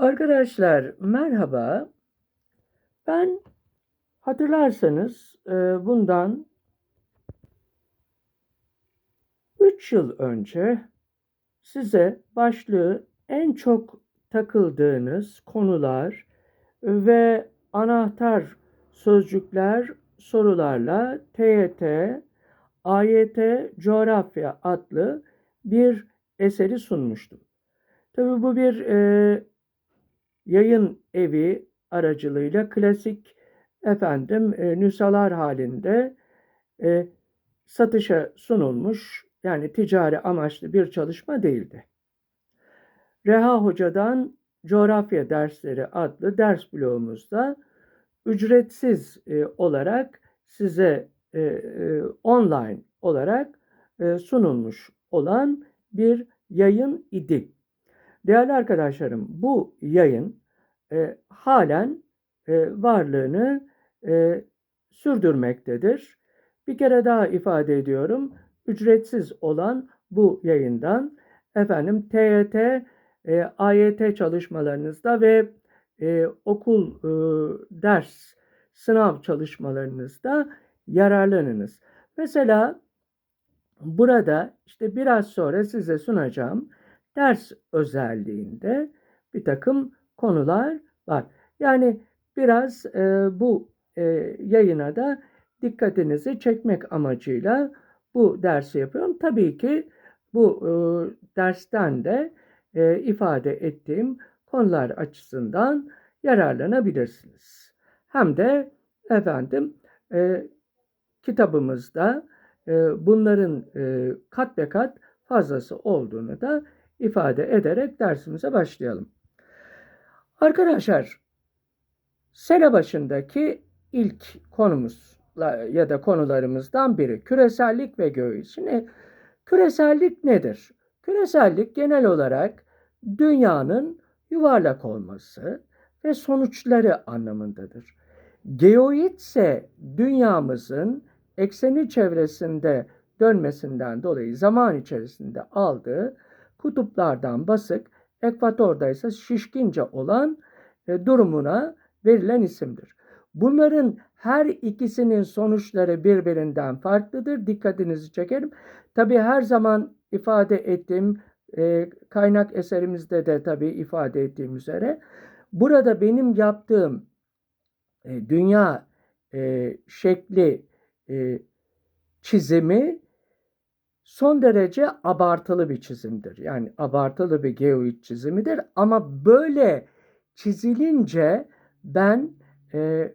Arkadaşlar merhaba. Ben hatırlarsanız e, bundan 3 yıl önce size başlığı en çok takıldığınız konular ve anahtar sözcükler sorularla TYT, AYT Coğrafya adlı bir eseri sunmuştum. Tabii bu bir e, yayın evi aracılığıyla klasik efendim e, nüshalar halinde e, satışa sunulmuş yani ticari amaçlı bir çalışma değildi. Reha Hoca'dan Coğrafya Dersleri adlı ders bloğumuzda ücretsiz e, olarak size e, e, online olarak e, sunulmuş olan bir yayın idi. Değerli arkadaşlarım bu yayın e, halen e, varlığını e, sürdürmektedir. Bir kere daha ifade ediyorum. Ücretsiz olan bu yayından efendim TYT, e, AYT çalışmalarınızda ve e, okul e, ders sınav çalışmalarınızda yararlanınız. Mesela burada işte biraz sonra size sunacağım ders özelliğinde bir takım konular var. Yani biraz e, bu e, yayına da dikkatinizi çekmek amacıyla bu dersi yapıyorum. Tabii ki bu e, dersten de e, ifade ettiğim konular açısından yararlanabilirsiniz. Hem de efendim e, kitabımızda e, bunların e, kat be kat fazlası olduğunu da ifade ederek dersimize başlayalım. Arkadaşlar, sene başındaki ilk konumuz ya da konularımızdan biri küresellik ve göğü. Şimdi küresellik nedir? Küresellik genel olarak dünyanın yuvarlak olması ve sonuçları anlamındadır. Geoid ise dünyamızın ekseni çevresinde dönmesinden dolayı zaman içerisinde aldığı kutuplardan basık, ekvatorda ise şişkince olan e, durumuna verilen isimdir. Bunların her ikisinin sonuçları birbirinden farklıdır. Dikkatinizi çekerim. Tabi her zaman ifade ettiğim e, kaynak eserimizde de tabi ifade ettiğim üzere burada benim yaptığım e, dünya e, şekli e, çizimi son derece abartılı bir çizimdir. Yani abartılı bir geoid çizimidir ama böyle çizilince ben e,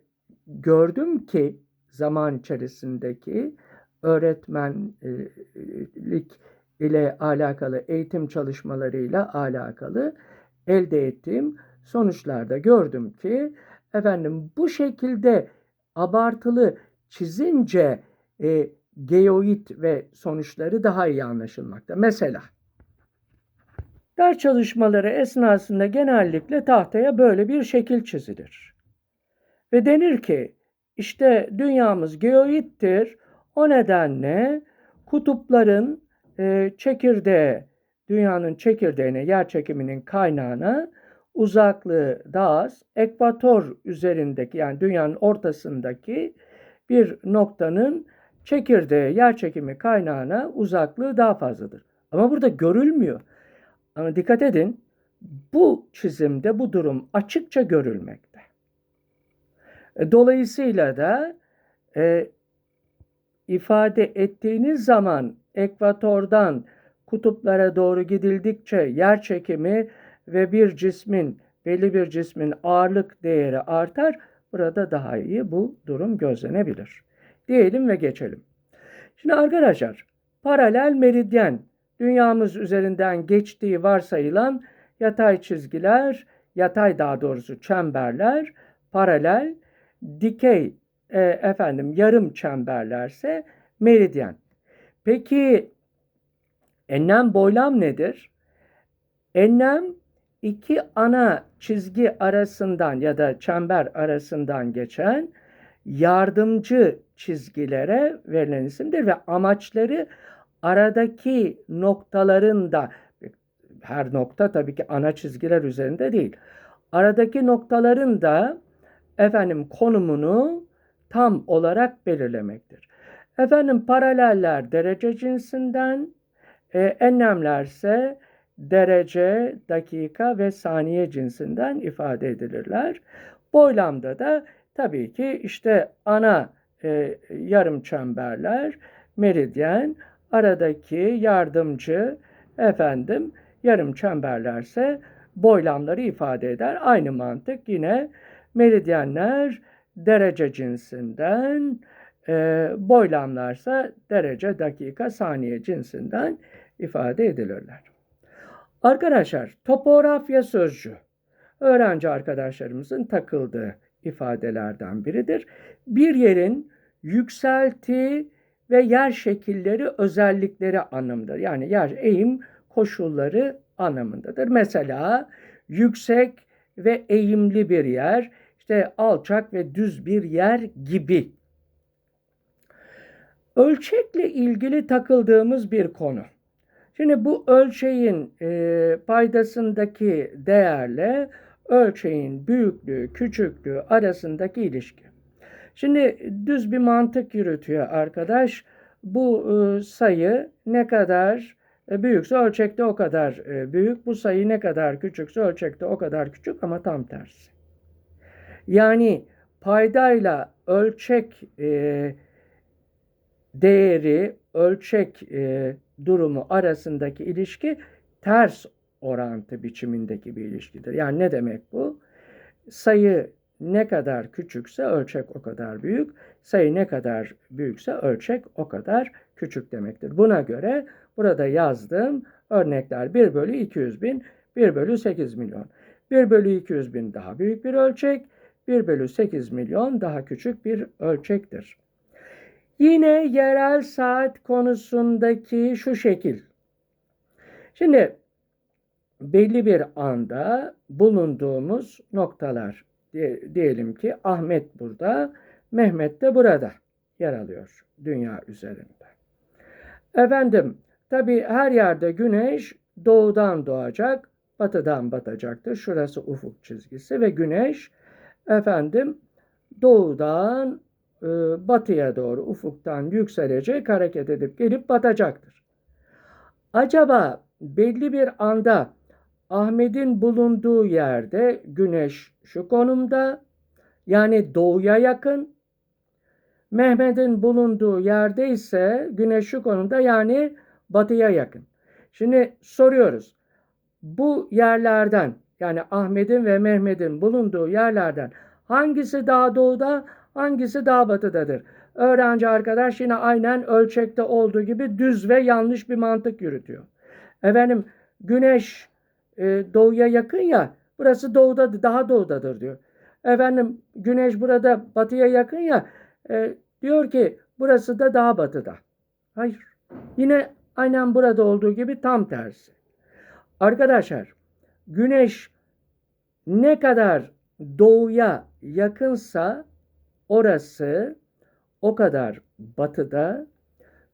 gördüm ki zaman içerisindeki öğretmenlik ile alakalı eğitim çalışmalarıyla alakalı elde ettiğim sonuçlarda gördüm ki efendim bu şekilde abartılı çizince e, geoid ve sonuçları daha iyi anlaşılmakta. Mesela ders çalışmaları esnasında genellikle tahtaya böyle bir şekil çizilir. Ve denir ki işte dünyamız geoittir. O nedenle kutupların e, çekirdeği, dünyanın çekirdeğine, yer çekiminin kaynağına uzaklığı daha az, ekvator üzerindeki yani dünyanın ortasındaki bir noktanın çekirdeğe, yer çekimi kaynağına uzaklığı daha fazladır. Ama burada görülmüyor. Ama dikkat edin bu çizimde bu durum açıkça görülmekte. E, dolayısıyla da e, ifade ettiğiniz zaman ekvatordan kutuplara doğru gidildikçe yer çekimi ve bir cismin belli bir cismin ağırlık değeri artar. Burada daha iyi bu durum gözlenebilir diyelim ve geçelim. Şimdi arkadaşlar paralel meridyen dünyamız üzerinden geçtiği varsayılan yatay çizgiler, yatay daha doğrusu çemberler, paralel, dikey e, efendim yarım çemberlerse meridyen. Peki enlem boylam nedir? Enlem iki ana çizgi arasından ya da çember arasından geçen yardımcı çizgilere verilen isimdir ve amaçları aradaki noktaların da her nokta tabii ki ana çizgiler üzerinde değil. aradaki noktaların da efendim konumunu tam olarak belirlemektir. Efendim paraleller derece cinsinden, e, enlemlerse derece, dakika ve saniye cinsinden ifade edilirler. Boylamda da tabii ki işte ana e, yarım çemberler, meridyen, aradaki yardımcı efendim yarım çemberlerse boylamları ifade eder. Aynı mantık yine meridyenler derece cinsinden, e, boylamlarsa derece, dakika, saniye cinsinden ifade edilirler. Arkadaşlar topografya sözcüğü öğrenci arkadaşlarımızın takıldığı ifadelerden biridir. Bir yerin yükselti ve yer şekilleri özellikleri anlamındadır. Yani yer eğim koşulları anlamındadır. Mesela yüksek ve eğimli bir yer, işte alçak ve düz bir yer gibi. Ölçekle ilgili takıldığımız bir konu. Şimdi bu ölçeğin e, paydasındaki değerle ölçeğin büyüklüğü, küçüklüğü arasındaki ilişki. Şimdi düz bir mantık yürütüyor arkadaş. Bu e, sayı ne kadar e, büyükse ölçekte o kadar e, büyük. Bu sayı ne kadar küçükse ölçekte o kadar küçük ama tam tersi. Yani paydayla ölçek değeri, ölçek durumu arasındaki ilişki ters orantı biçimindeki bir ilişkidir. Yani ne demek bu? Sayı ne kadar küçükse ölçek o kadar büyük, sayı ne kadar büyükse ölçek o kadar küçük demektir. Buna göre burada yazdığım örnekler 1 bölü 200 bin, 1 bölü 8 milyon. 1 bölü 200 bin daha büyük bir ölçek, 1 bölü 8 milyon daha küçük bir ölçektir. Yine yerel saat konusundaki şu şekil. Şimdi belli bir anda bulunduğumuz noktalar diyelim ki Ahmet burada, Mehmet de burada yer alıyor dünya üzerinde. Efendim tabi her yerde güneş doğudan doğacak, batıdan batacaktır. Şurası ufuk çizgisi ve güneş efendim doğudan e, batıya doğru ufuktan yükselecek, hareket edip gelip batacaktır. Acaba belli bir anda Ahmet'in bulunduğu yerde güneş şu konumda yani doğuya yakın. Mehmet'in bulunduğu yerde ise güneş şu konumda yani batıya yakın. Şimdi soruyoruz. Bu yerlerden yani Ahmet'in ve Mehmet'in bulunduğu yerlerden hangisi daha doğuda, hangisi daha batıdadır? Öğrenci arkadaş yine aynen ölçekte olduğu gibi düz ve yanlış bir mantık yürütüyor. Efendim güneş e, doğuya yakın ya burası doğuda daha doğudadır diyor. Efendim güneş burada batıya yakın ya e, diyor ki burası da daha batıda. Hayır. Yine aynen burada olduğu gibi tam tersi. Arkadaşlar güneş ne kadar doğuya yakınsa orası o kadar batıda.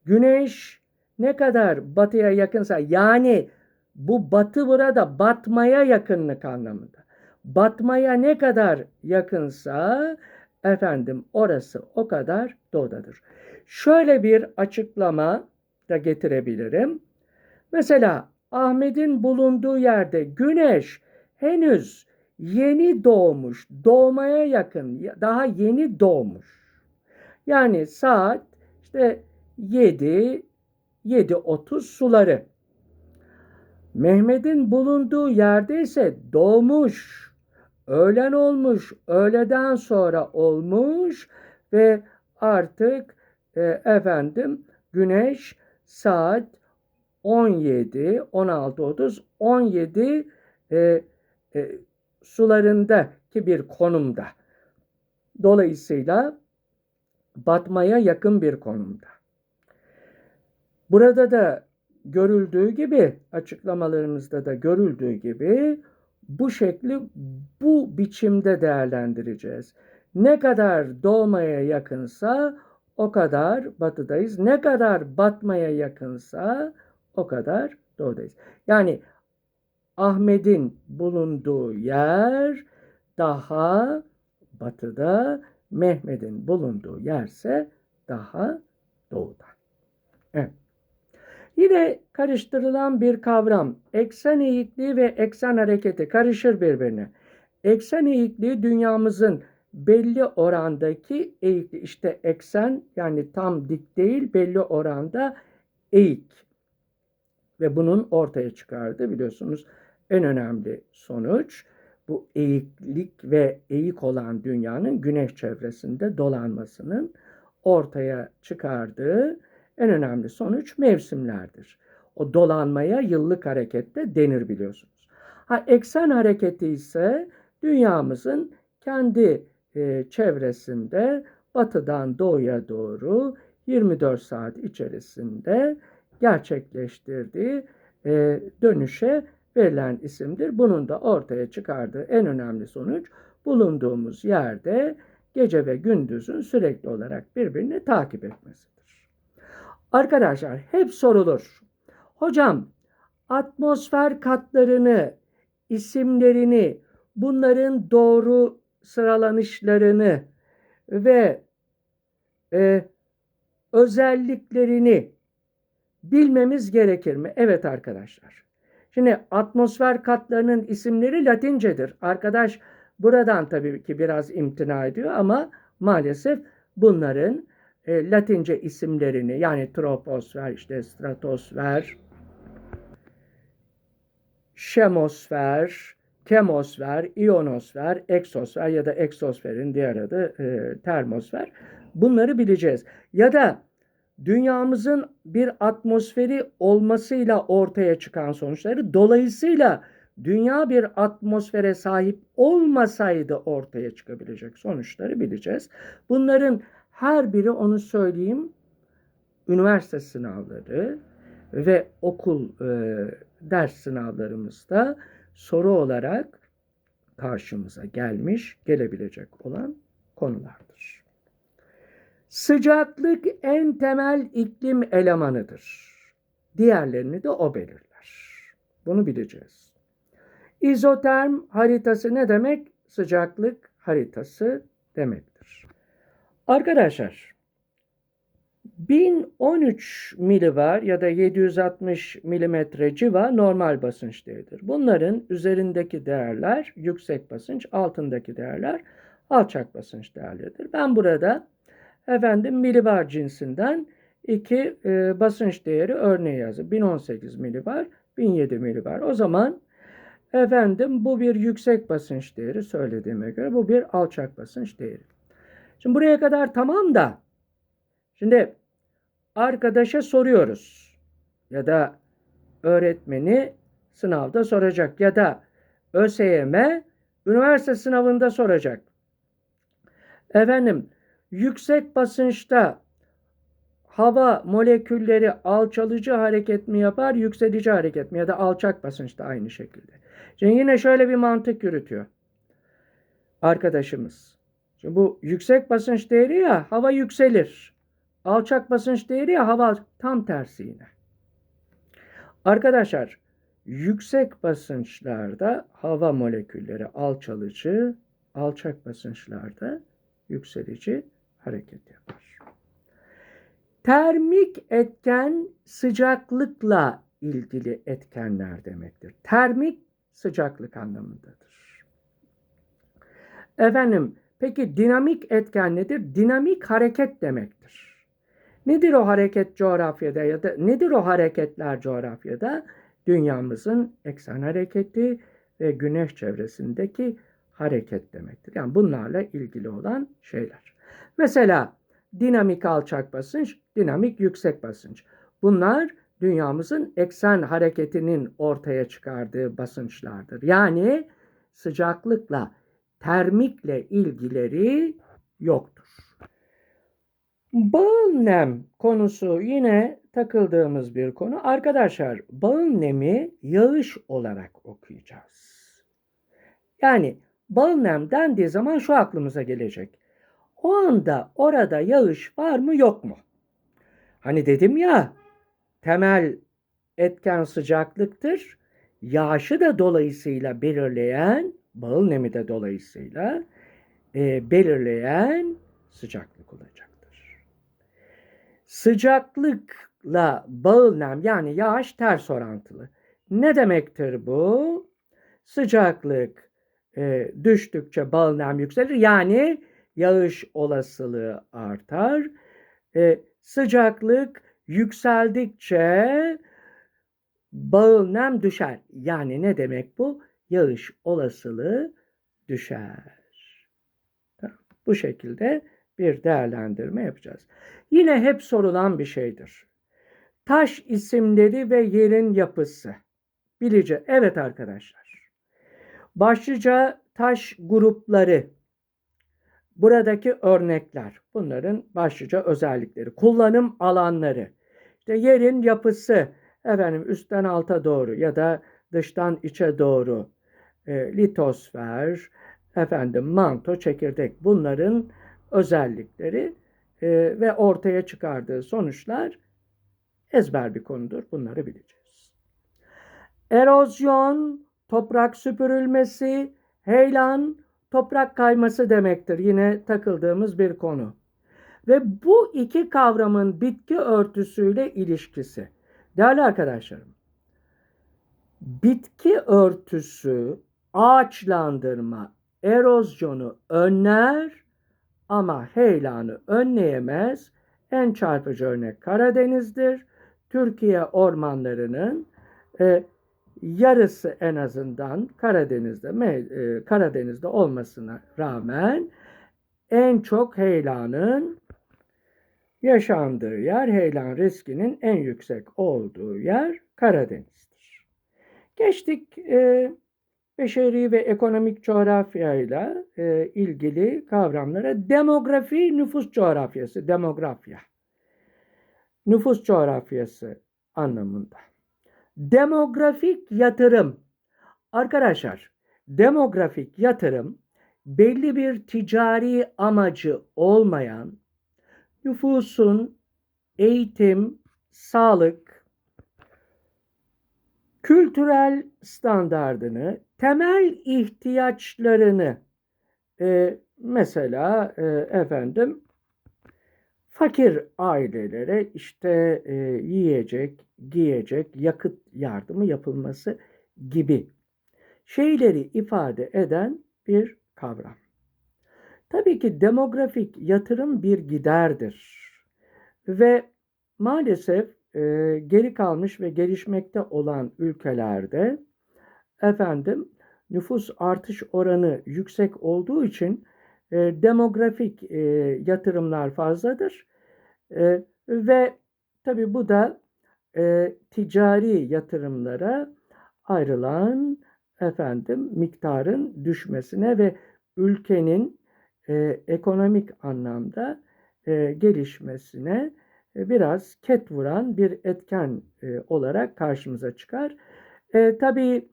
Güneş ne kadar batıya yakınsa yani bu batı burada batmaya yakınlık anlamında. Batmaya ne kadar yakınsa efendim orası o kadar doğudadır. Şöyle bir açıklama da getirebilirim. Mesela Ahmet'in bulunduğu yerde güneş henüz yeni doğmuş, doğmaya yakın, daha yeni doğmuş. Yani saat işte 7 7.30 suları. Mehmet'in bulunduğu yerde ise doğmuş, öğlen olmuş, öğleden sonra olmuş ve artık e, efendim güneş saat 17, 16, 30, 17 e, e, sularındaki bir konumda. Dolayısıyla batmaya yakın bir konumda. Burada da görüldüğü gibi açıklamalarımızda da görüldüğü gibi bu şekli bu biçimde değerlendireceğiz. Ne kadar doğmaya yakınsa o kadar batıdayız. Ne kadar batmaya yakınsa o kadar doğudayız. Yani Ahmet'in bulunduğu yer daha batıda, Mehmet'in bulunduğu yerse daha doğuda. Evet. Yine karıştırılan bir kavram. Eksen eğikliği ve eksen hareketi karışır birbirine. Eksen eğikliği dünyamızın belli orandaki eğikliği. İşte eksen yani tam dik değil belli oranda eğik. Ve bunun ortaya çıkardı biliyorsunuz en önemli sonuç bu eğiklik ve eğik olan dünyanın güneş çevresinde dolanmasının ortaya çıkardığı en önemli sonuç mevsimlerdir. O dolanmaya yıllık harekette denir biliyorsunuz. Ha eksen hareketi ise dünyamızın kendi e, çevresinde batıdan doğuya doğru 24 saat içerisinde gerçekleştirdiği e, dönüşe verilen isimdir. Bunun da ortaya çıkardığı en önemli sonuç bulunduğumuz yerde gece ve gündüzün sürekli olarak birbirini takip etmesidir. Arkadaşlar hep sorulur. Hocam atmosfer katlarını, isimlerini, bunların doğru sıralanışlarını ve e, özelliklerini bilmemiz gerekir mi? Evet arkadaşlar. Şimdi atmosfer katlarının isimleri Latincedir. Arkadaş buradan tabii ki biraz imtina ediyor ama maalesef bunların e, Latince isimlerini yani troposfer, işte stratosfer, şemosfer, kemosfer, ionosfer, eksosfer ya da eksosferin diğer adı e, termosfer. Bunları bileceğiz. Ya da dünyamızın bir atmosferi olmasıyla ortaya çıkan sonuçları dolayısıyla dünya bir atmosfere sahip olmasaydı ortaya çıkabilecek sonuçları bileceğiz. Bunların her biri onu söyleyeyim üniversite sınavları ve okul e, ders sınavlarımızda soru olarak karşımıza gelmiş, gelebilecek olan konulardır. Sıcaklık en temel iklim elemanıdır. Diğerlerini de o belirler. Bunu bileceğiz. İzoterm haritası ne demek? Sıcaklık haritası demektir. Arkadaşlar 1013 milibar ya da 760 milimetre civa normal basınç değeridir. Bunların üzerindeki değerler yüksek basınç, altındaki değerler alçak basınç değerleridir. Ben burada efendim milibar cinsinden iki e, basınç değeri örneği yazdım. 1018 milibar, 1007 milibar. O zaman efendim bu bir yüksek basınç değeri söylediğime göre bu bir alçak basınç değeri. Şimdi buraya kadar tamam da şimdi arkadaşa soruyoruz ya da öğretmeni sınavda soracak ya da ÖSYM üniversite sınavında soracak. Efendim yüksek basınçta hava molekülleri alçalıcı hareket mi yapar, yükselici hareket mi ya da alçak basınçta aynı şekilde. Şimdi yine şöyle bir mantık yürütüyor arkadaşımız. Şimdi bu yüksek basınç değeri ya hava yükselir. Alçak basınç değeri ya hava tam tersi yine. Arkadaşlar yüksek basınçlarda hava molekülleri alçalıcı, alçak basınçlarda yükselici hareket yapar. Termik etken sıcaklıkla ilgili etkenler demektir. Termik sıcaklık anlamındadır. Efendim peki dinamik etken nedir? Dinamik hareket demektir. Nedir o hareket coğrafyada ya da nedir o hareketler coğrafyada? Dünyamızın eksen hareketi ve güneş çevresindeki hareket demektir. Yani bunlarla ilgili olan şeyler. Mesela dinamik alçak basınç, dinamik yüksek basınç. Bunlar dünyamızın eksen hareketinin ortaya çıkardığı basınçlardır. Yani sıcaklıkla, termikle ilgileri yoktur. Bağıl nem konusu yine takıldığımız bir konu. Arkadaşlar bağıl nemi yağış olarak okuyacağız. Yani bağıl nem dendiği zaman şu aklımıza gelecek. O anda orada yağış var mı yok mu? Hani dedim ya temel etken sıcaklıktır. yağışı da dolayısıyla belirleyen, bağıl nemi de dolayısıyla e, belirleyen sıcaklık olacaktır. Sıcaklıkla bağıl nem yani yağış ters orantılı. Ne demektir bu? Sıcaklık e, düştükçe bağıl nem yükselir. Yani yağış olasılığı artar. E, sıcaklık yükseldikçe bağıl nem düşer. Yani ne demek bu? Yağış olasılığı düşer. Bu şekilde bir değerlendirme yapacağız. Yine hep sorulan bir şeydir. Taş isimleri ve yerin yapısı. Bilice. Evet arkadaşlar. Başlıca taş grupları. Buradaki örnekler. Bunların başlıca özellikleri. Kullanım alanları. İşte yerin yapısı. Efendim üstten alta doğru ya da dıştan içe doğru. E, litosfer, efendim manto, çekirdek bunların özellikleri e, ve ortaya çıkardığı sonuçlar ezber bir konudur. Bunları bileceğiz. Erozyon, toprak süpürülmesi, heyelan, toprak kayması demektir. Yine takıldığımız bir konu. Ve bu iki kavramın bitki örtüsüyle ilişkisi. Değerli arkadaşlarım, bitki örtüsü ağaçlandırma, erozyonu önler ama heyelanı önleyemez. En çarpıcı örnek Karadeniz'dir. Türkiye ormanlarının e, yarısı en azından Karadeniz'de e, Karadeniz'de olmasına rağmen en çok heyelanın yaşandığı yer, heyelan riskinin en yüksek olduğu yer Karadeniz'dir. Geçtik e, beşeri ve ekonomik coğrafyayla e, ilgili kavramlara demografi, nüfus coğrafyası, demografya. Nüfus coğrafyası anlamında. Demografik yatırım. Arkadaşlar, demografik yatırım belli bir ticari amacı olmayan nüfusun eğitim, sağlık, kültürel standardını, temel ihtiyaçlarını e, mesela e, efendim fakir ailelere işte e, yiyecek, giyecek, yakıt yardımı yapılması gibi şeyleri ifade eden bir kavram. Tabii ki demografik yatırım bir giderdir ve maalesef e, geri kalmış ve gelişmekte olan ülkelerde efendim nüfus artış oranı yüksek olduğu için e, demografik e, yatırımlar fazladır. E, ve tabi bu da e, ticari yatırımlara ayrılan efendim miktarın düşmesine ve ülkenin e, ekonomik anlamda e, gelişmesine biraz ket vuran bir etken e, olarak karşımıza çıkar. E, tabii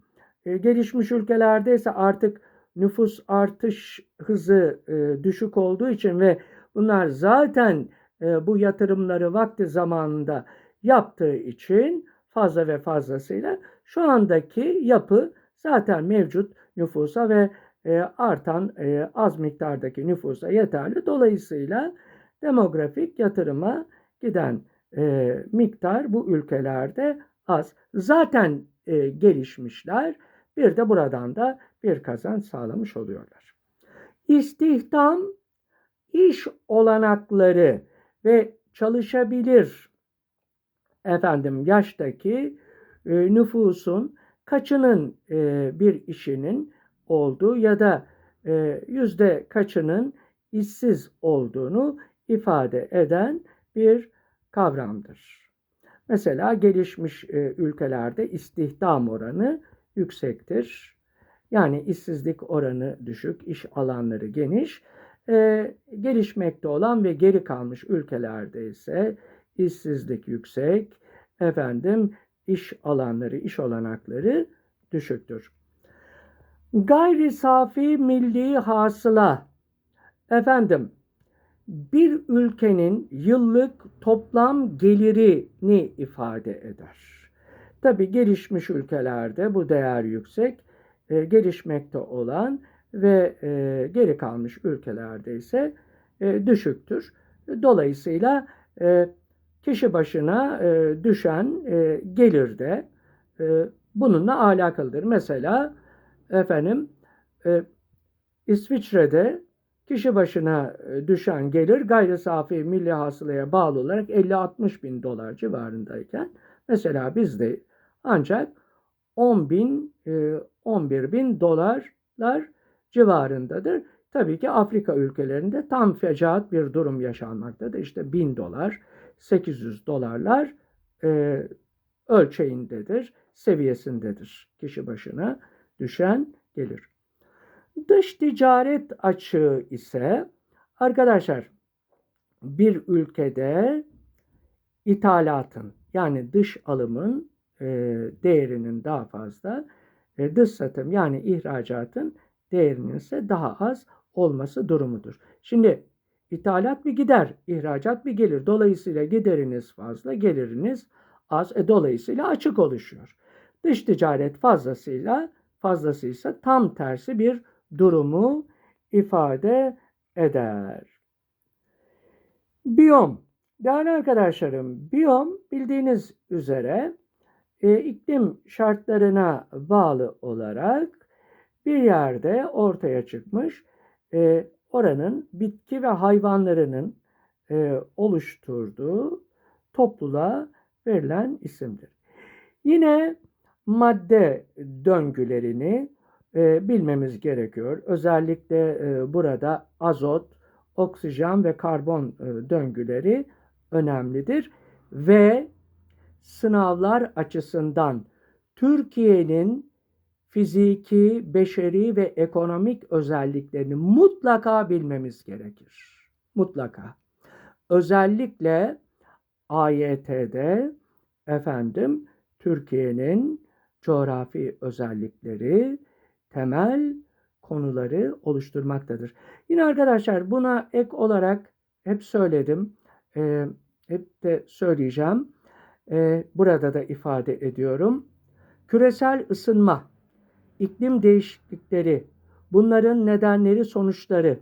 e, gelişmiş ülkelerde ise artık nüfus artış hızı e, düşük olduğu için ve bunlar zaten e, bu yatırımları vakti zamanında yaptığı için fazla ve fazlasıyla şu andaki yapı zaten mevcut nüfusa ve e, artan e, az miktardaki nüfusa yeterli. Dolayısıyla demografik yatırıma giden e, miktar bu ülkelerde az. Zaten e, gelişmişler bir de buradan da bir kazanç sağlamış oluyorlar. İstihdam, iş olanakları ve çalışabilir efendim yaştaki e, nüfusun kaçının e, bir işinin olduğu ya da e, yüzde kaçının işsiz olduğunu ifade eden bir kavramdır. Mesela gelişmiş e, ülkelerde istihdam oranı yüksektir. Yani işsizlik oranı düşük, iş alanları geniş. E, gelişmekte olan ve geri kalmış ülkelerde ise işsizlik yüksek, efendim iş alanları, iş olanakları düşüktür. Gayri safi milli hasıla efendim bir ülkenin yıllık toplam gelirini ifade eder. Tabii gelişmiş ülkelerde bu değer yüksek, e, gelişmekte olan ve e, geri kalmış ülkelerde ise e, düşüktür. Dolayısıyla e, kişi başına e, düşen e, gelir de e, bununla alakalıdır. Mesela efendim e, İsviçre'de kişi başına e, düşen gelir gayri safi milli hasılaya bağlı olarak 50-60 bin dolar civarındayken mesela bizde ancak 10 bin, e, 11 bin dolarlar civarındadır. Tabii ki Afrika ülkelerinde tam fecaat bir durum yaşanmaktadır. İşte 1000 dolar, 800 dolarlar e, ölçeğindedir, seviyesindedir kişi başına düşen gelir. Dış ticaret açığı ise arkadaşlar bir ülkede ithalatın yani dış alımın e, değerinin daha fazla, e, dış satım yani ihracatın değerinin ise daha az olması durumudur. Şimdi ithalat bir gider, ihracat bir gelir. Dolayısıyla gideriniz fazla, geliriniz az. E, dolayısıyla açık oluşuyor. Dış ticaret fazlasıyla fazlasıysa tam tersi bir durumu ifade eder. Biyom. Değerli arkadaşlarım, biyom bildiğiniz üzere e, iklim şartlarına bağlı olarak bir yerde ortaya çıkmış e, oranın bitki ve hayvanlarının e, oluşturduğu topluluğa verilen isimdir. Yine madde döngülerini e, bilmemiz gerekiyor. Özellikle e, burada azot, oksijen ve karbon e, döngüleri önemlidir ve sınavlar açısından Türkiye'nin fiziki, beşeri ve ekonomik özelliklerini mutlaka bilmemiz gerekir. Mutlaka. Özellikle AYT'de efendim Türkiye'nin coğrafi özellikleri temel konuları oluşturmaktadır. Yine arkadaşlar buna ek olarak hep söyledim, e, hep de söyleyeceğim. E, burada da ifade ediyorum. Küresel ısınma, iklim değişiklikleri, bunların nedenleri, sonuçları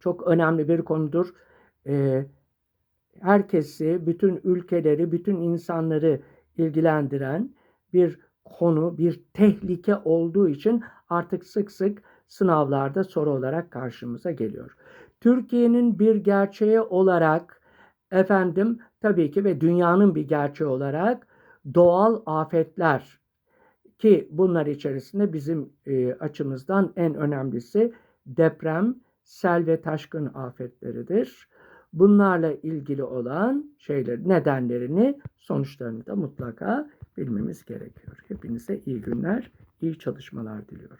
çok önemli bir konudur. E, herkesi, bütün ülkeleri, bütün insanları ilgilendiren bir konu, bir tehlike olduğu için artık sık sık sınavlarda soru olarak karşımıza geliyor. Türkiye'nin bir gerçeği olarak efendim tabii ki ve dünyanın bir gerçeği olarak doğal afetler ki bunlar içerisinde bizim e, açımızdan en önemlisi deprem, sel ve taşkın afetleridir. Bunlarla ilgili olan şeyler, nedenlerini, sonuçlarını da mutlaka bilmemiz gerekiyor. Hepinize iyi günler, iyi çalışmalar diliyorum.